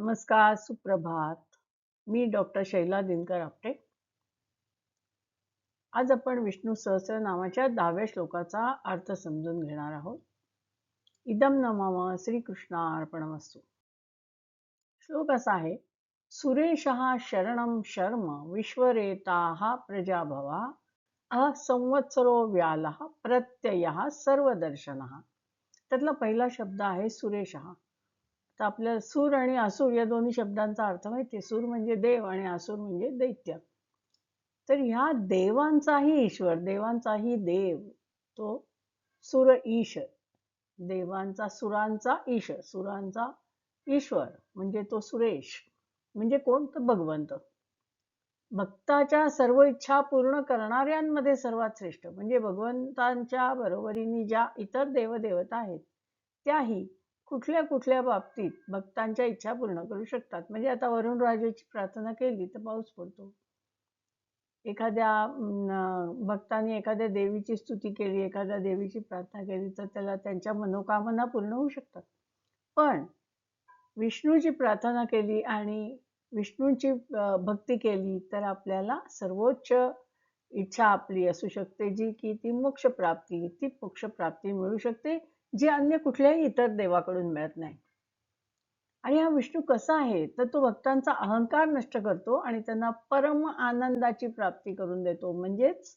नमस्कार, सुप्रभात. मी डॉक्टर शैला दिनकर आपटे. आज आपण विष्णू सहस्र नावाच्या दहाव्या श्लोकाचा अर्थ समजून घेणार आहोत. इदं न अर्पण श्रीकृष्णार्पणमस्तु. श्लोक असा आहे, सुरेशः शरणं शर्म विश्वरेताः प्रजाभवा अ संवत्सरो व्यालः प्रत्ययः सर्वदर्शनः. त्यातला पहिला शब्द आहे सुरेशः. तर आपल्याला सूर आणि असुर या दोन्ही शब्दांचा अर्थ माहिती आहे. सूर म्हणजे देव आणि असुर म्हणजे दैत्य. तर ह्या देवांचाही ईश्वर, देवांचाही देव तो सुर ईश. देवांचा सुरांचा ईश, सुरांचा ईश्वर म्हणजे तो सुरेश. म्हणजे कोण तर भगवंत. भक्ताच्या सर्व इच्छा पूर्ण करणाऱ्यांमध्ये सर्वात श्रेष्ठ म्हणजे भगवंतांच्या बरोबरीने ज्या इतर देवदेवता आहेत त्याही कुठल्या कुठल्या बाबतीत भक्तांच्या इच्छा पूर्ण करू शकतात? म्हणजे आता वरुण राजाची प्रार्थना केली तर पाऊस पडतो. एखाद्या भक्तांनी एखाद्या देवीची स्तुती केली एखाद्या देवीची प्रार्थना केली तर त्याला त्यांच्या मनोकामना पूर्ण होऊ शकतात. पण विष्णूची प्रार्थना केली आणि विष्णूंची भक्ती केली तर आपल्याला सर्वोच्च इच्छा आपली असू शकते जी की ती मोक्षप्राप्ती ती मोक्षप्राप्ती मिळू शकते. जी अन्य कुठल्याही इतर देवाकडून मिळत नाही. आणि हा विष्णू कसा आहे? तर तो भक्तांचा अहंकार नष्ट करतो आणि त्यांना परम आनंदाची प्राप्ती करून देतो. म्हणजेच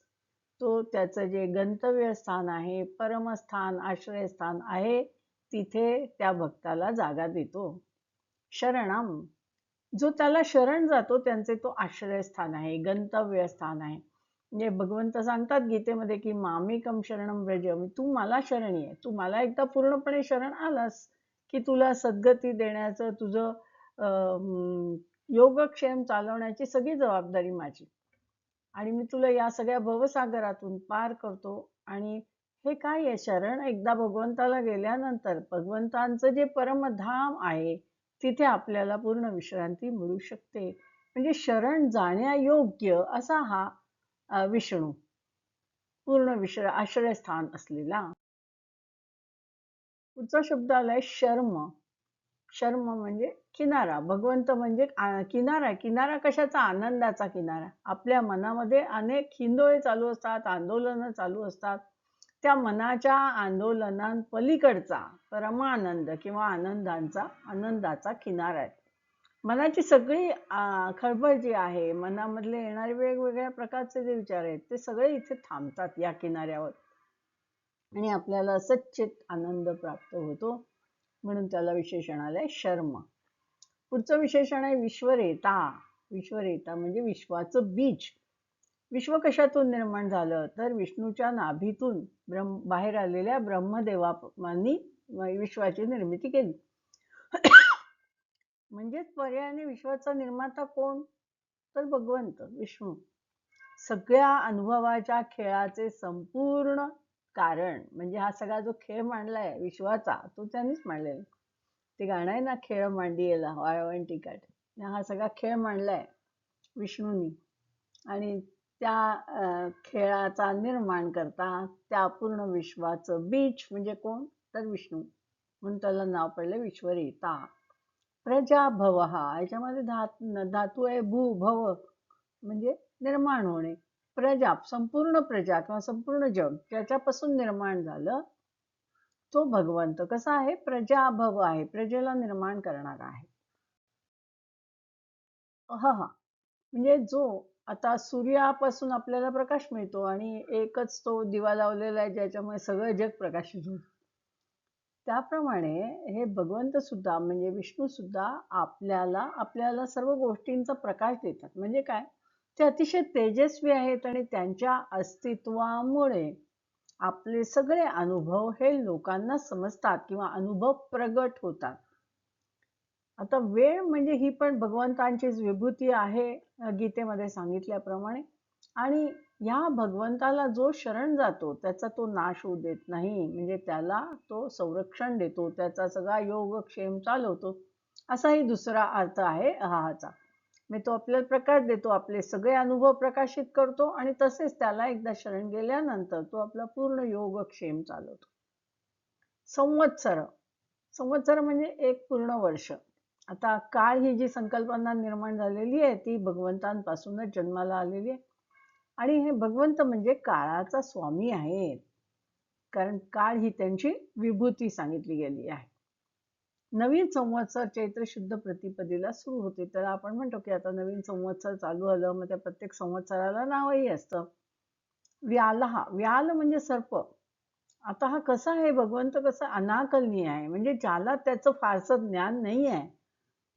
तो त्याचं जे गंतव्य स्थान आहे परमस्थान आश्रयस्थान आहे तिथे त्या भक्ताला जागा देतो. शरणम जो त्याला शरण जातो त्यांचे तो आश्रयस्थान आहे गंतव्य स्थान आहे. म्हणजे भगवंत सांगतात गीतेमध्ये की मामिकम शरणम व्रज. तू मला शरणी आहे. तू मला एकदा पूर्णपणे शरण आलास की तुला सद्गती देण्याचं तुझं योगक्षेम चालवण्याची सगळी जबाबदारी माझी. आणि मी तुला या सगळ्या भवसागरातून पार करतो. आणि हे काय आहे? शरण एकदा भगवंताला गेल्यानंतर भगवंतांचं जे परमधाम आहे तिथे आपल्याला पूर्ण विश्रांती मिळू शकते. म्हणजे शरण जाण्यायोग्य असा हा विष्णू. पूर्ण विश्र आश्रयस्थान असलेला. पुढचा शब्द आलाय शर्म. शर्म म्हणजे किनारा. भगवंत म्हणजे किनारा. किनारा कशाचा? आनंदाचा किनारा. आपल्या मनामध्ये अनेक हिंदोळे चालू असतात आंदोलनं चालू असतात. त्या मनाच्या आंदोलनांपलीकडचा परमानंद किंवा आनंदांचा आनंदाचा किनारा आहे. मनाची सगळी खळबळ जी आहे मनामधले येणारे वेगवेगळ्या प्रकारचे जे विचार आहेत ते सगळे इथे थांबतात या किनाऱ्यावर. आणि आपल्याला सच्चित आनंद प्राप्त होतो म्हणून त्याला विशेषण आलंय शर्म. पुढचं विशेषण आहे विश्वरेता. विश्वरेता म्हणजे विश्वाचं बीज. विश्व कशातून निर्माण झालं? तर विष्णूच्या नाभीतून ब्रह्म बाहेर आलेल्या ब्रह्मदेवानी विश्वाची निर्मिती केली. म्हणजेच पर्यायाने विश्वाचा निर्माता कोण? तर भगवंत विष्णू. सगळ्या अनुभवाच्या खेळाचे संपूर्ण कारण म्हणजे हा सगळा जो खेळ मांडलाय विश्वाचा तो त्यांनीच मांडलेला ते गाणं आहे ना खेळ मांडियेला वाळवंटी काठ हा सगळा खेळ मांडलाय विष्णूनी. आणि त्या खेळाचा निर्माण करता त्या पूर्ण विश्वाचं बीज म्हणजे कोण? तर विष्णू. म्हणून त्याला नाव पडले विश्वरीता. प्रजा भव हा याच्यामध्ये धात धातू आहे भू भव म्हणजे निर्माण होणे. प्रजा संपूर्ण प्रजा किंवा संपूर्ण जग ज्याच्यापासून निर्माण झालं. तो भगवंत कसा आहे? प्रजाभव आहे. प्रजेला निर्माण करणारा आहे. हा हा. म्हणजे जो आता सूर्यापासून आपल्याला प्रकाश मिळतो आणि एकच तो दिवा लावलेला आहे ज्याच्यामुळे सगळं जग प्रकाशित होतं. त्याप्रमाणे हे भगवंत सुद्धा म्हणजे विष्णू सुद्धा आपल्याला आपल्याला सर्व गोष्टींचा प्रकाश देतात. म्हणजे काय? ते अतिशय तेजस्वी आहेत आणि त्यांच्या अस्तित्वामुळे आपले सगळे अनुभव हे लोकांना समजतात किंवा अनुभव प्रगट होतात. आता वेळ म्हणजे ही पण भगवंतांचीच विभूती आहे गीतेमध्ये सांगितल्याप्रमाणे. आणि या भगवंताला जो शरण जातो त्याचा तो नाश होऊ देत नाही. म्हणजे त्याला तो संरक्षण देतो त्याचा सगळा योगक्षेम चालवतो. असाही दुसरा अर्थ आहे अहाचा मी तो आपल्याला प्रकाश देतो आपले सगळे अनुभव प्रकाशित करतो आणि तसेच त्याला एकदा शरण गेल्यानंतर तो आपला पूर्ण योगक्षेम चालवतो. संवत्सर. संवत्सर म्हणजे एक पूर्ण वर्ष. आता काळ ही जी संकल्पना निर्माण झालेली आहे ती भगवंतांपासूनच जन्माला आलेली आहे. आणि हे भगवंत म्हणजे काळाचा स्वामी आहेत. कारण काळ ही त्यांची विभूती सांगितली गेली आहे. नवीन संवत्सर चैत्र शुद्ध प्रतिपदेला सुरू होते. तर आपण म्हणतो की आता नवीन संवत्सर चालू आलं मग त्या प्रत्येक संवत्सराला नावही असतं. व्यालहा व्याल म्हणजे सर्प. आता हा कसा आहे? भगवंत कसा अनाकलनीय आहे? म्हणजे ज्याला त्याचं फारसं ज्ञान नाही आहे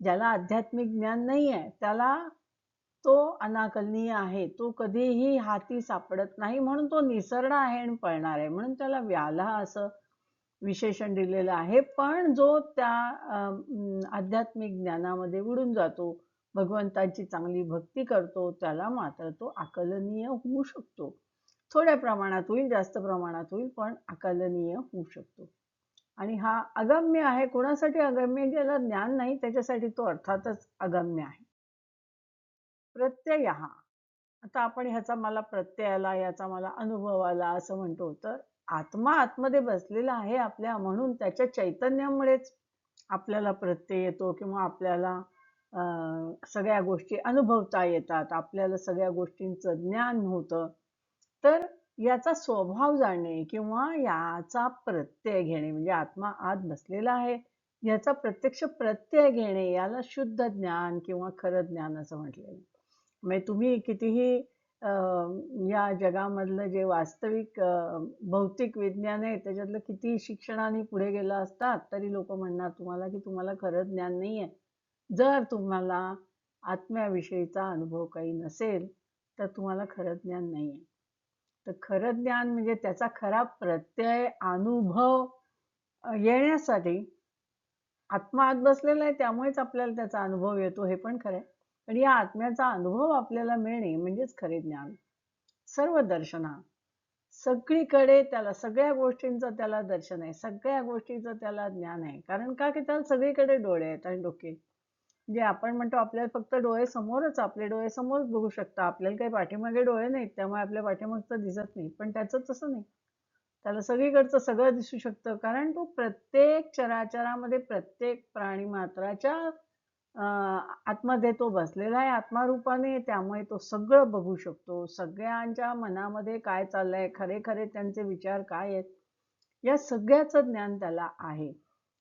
ज्याला आध्यात्मिक ज्ञान नाही आहे त्याला तो अनाकलनीय आहे. तो कधीही हाती सापडत नाही म्हणून तो निसरडा आहे आणि पळणार आहे म्हणून त्याला व्याला असं विशेषण दिलेलं आहे. पण जो त्या आध्यात्मिक ज्ञानामध्ये उडून जातो भगवंताची चांगली भक्ती करतो त्याला मात्र तो आकलनीय होऊ शकतो. थोड्या प्रमाणात होईल जास्त प्रमाणात होईल पण आकलनीय होऊ शकतो. आणि हा अगम्य आहे. कोणासाठी अगम्य ज्याला ज्ञान नाही त्याच्यासाठी तो अर्थातच अगम्य आहे. प्रत्यय. हा आता आपण ह्याचा मला प्रत्यय आला याचा मला अनुभव आला असं म्हणतो. तर आत्मा आतमध्ये बसलेला आहे आपल्या म्हणून त्याच्या चैतन्यामुळेच आपल्याला प्रत्यय येतो किंवा आपल्याला सगळ्या गोष्टी अनुभवता येतात आपल्याला सगळ्या गोष्टींचं ज्ञान होतं. तर याचा स्वभाव जाणणे किंवा याचा प्रत्यय घेणे म्हणजे आत्मा आत बसलेला आहे याचा प्रत्यक्ष प्रत्यय घेणे याला शुद्ध ज्ञान किंवा खरं ज्ञान असं म्हटलेलं म्हणजे तुम्ही कितीही या जगामधलं जे वास्तविक भौतिक विज्ञान आहे त्याच्यातलं किती शिक्षणाने पुढे गेलं असतात तरी लोक म्हणणार तुम्हाला की तुम्हाला खरं ज्ञान नाही आहे. जर तुम्हाला आत्म्याविषयीचा अनुभव काही नसेल तर तुम्हाला खरं ज्ञान नाही आहे. तर खरं ज्ञान म्हणजे त्याचा खरा प्रत्यय अनुभव येण्यासाठी आत्मा आत बसलेला आहे त्यामुळेच आपल्याला त्याचा अनुभव येतो हे पण खरं आहे. आणि या आत्म्याचा अनुभव आपल्याला मिळणे म्हणजेच खरे ज्ञान. सर्व दर्शना. सगळीकडे त्याला सगळ्या गोष्टींचं त्याला दर्शन आहे. सगळ्या गोष्टीचं त्याला ज्ञान आहे. कारण का की त्याला सगळीकडे डोळे आहेत आणि डोके. जे आपण म्हणतो आपल्याला फक्त डोळे समोरच आपले डोळे समोरच बघू शकता. आपल्याला काही पाठीमागे डोळे नाहीत त्यामुळे आपल्या पाठीमागचं दिसत नाही. पण त्याचं तसं नाही. त्याला सगळीकडचं सगळं दिसू शकतं. कारण तो प्रत्येक चराचरामध्ये प्रत्येक प्राणी मात्राच्या आतमध्ये तो बसलेला आहे आत्मारूपाने त्यामुळे तो सगळं बघू शकतो. सगळ्यांच्या मनामध्ये काय चाललंय खरे खरे त्यांचे विचार काय आहेत या सगळ्याचं ज्ञान त्याला आहे.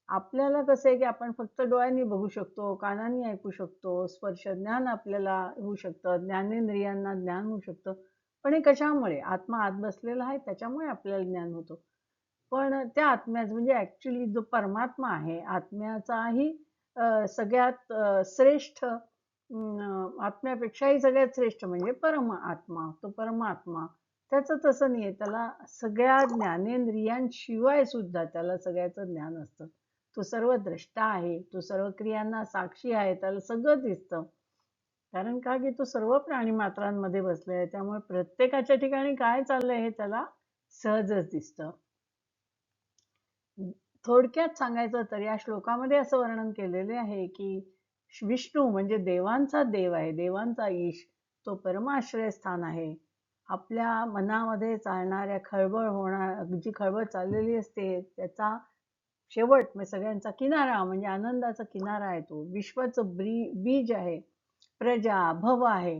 आपल्याला कसं आहे की आपण फक्त डोळ्यांनी बघू शकतो कानांनी ऐकू शकतो स्पर्श ज्ञान आपल्याला होऊ शकतं ज्ञानेंद्रियांना ज्ञान होऊ शकतं. पण हे कशामुळे? आत्मा आत बसलेला आहे त्याच्यामुळे आपल्याला ज्ञान होतं. पण त्या आत्म्याच म्हणजे ऍक्च्युली जो परमात्मा आहे आत्म्याचाही सगळ्यात श्रेष्ठ आत्म्यापेक्षाही सगळ्यात श्रेष्ठ म्हणजे परम आत्मा तो परमात्मा. त्याचं तसं नाही आहे त्याला सगळ्या ज्ञानेंद्रियांशिवाय सुद्धा त्याला सगळ्याचं ज्ञान असतं. तो सर्व द्रष्टा आहे तो सर्व क्रियांना साक्षी आहे त्याला सगळं दिसतं. कारण का की तो सर्व प्राणी मात्रांमध्ये बसले आहे त्यामुळे प्रत्येकाच्या ठिकाणी काय चाललंय हे त्याला सहजच दिसतं. थोडक्यात सांगायचं तर या श्लोकामध्ये असं वर्णन केलेले आहे की विष्णू म्हणजे देवांचा देव आहे देवांचा ईश तो परमाश्रय स्थान आहे. आपल्या मनामध्ये चालणाऱ्या खळबळ होणार जी खळबळ चाललेली असते त्याचा शेवट म्हणजे सगळ्यांचा किनारा म्हणजे आनंदाचा किनारा आहे तो. विश्वाचं ब्री बीज आहे प्रजा भव आहे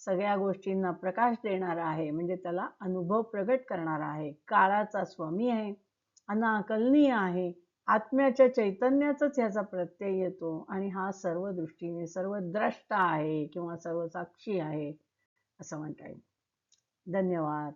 सगळ्या गोष्टींना प्रकाश देणारा आहे म्हणजे त्याला अनुभव प्रगट करणारा आहे. काळाचा स्वामी आहे. अनाकलनीय आहे. आत्म्याच्या चैतन्याचाच ह्याचा प्रत्यय येतो आणि हा सर्व दृष्टीने सर्व द्रष्टा आहे किंवा सर्व साक्षी आहे असं म्हणता येईल. धन्यवाद.